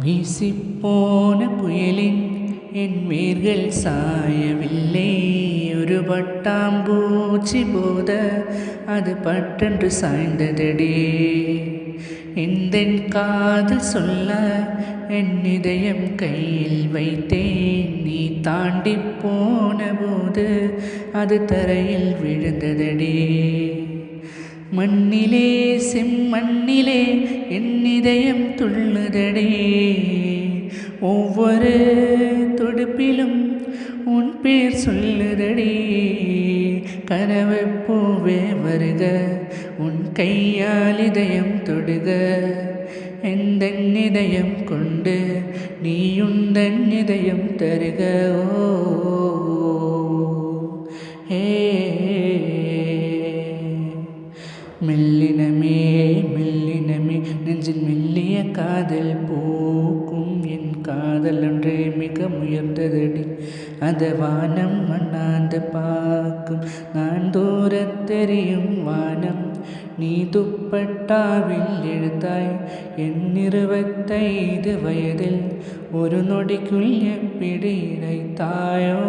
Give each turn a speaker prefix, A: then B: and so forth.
A: வீசிப்போன புயலின் என் மேர்கள் சாயவில்லை. ஒரு பட்டாம்பூச்சி போத அது பட்டென்று சாய்ந்ததடே. எந்தன் காதல் சொல்ல என் இதயம் கையில் வைத்தேன். நீ தாண்டி போன போது அது தரையில் விழுந்ததடே. மண்ணிலே செம்மண்ணிலே என் இதயம் துள்ளுதடே. ஒவ்வொரு துடுப்பிலும் உன் பேர் சொல்லுதடே. கனவு பூவே வருக உன் கையால் இதயம் தொடுக. எந்த இதயம் கொண்டு நீயுந்தன் இதயம் தருக. ஓ மெல்லினமே மெல்லினமே நெஞ்சில் மெல்லிய காதல் பூக்கும் என் காதல் ஒன்றே மிக உயர்ந்ததடி அந்த வானம் மண்ணாந்து பார்க்கும் நான் தூரத் தெரியும் வானம் நீ துப்பட்டாவில் எழுத்தாய் என் இருபத்தைந்து வயதில் ஒரு நொடிக்குள் எப்படி இணைத்தாயோ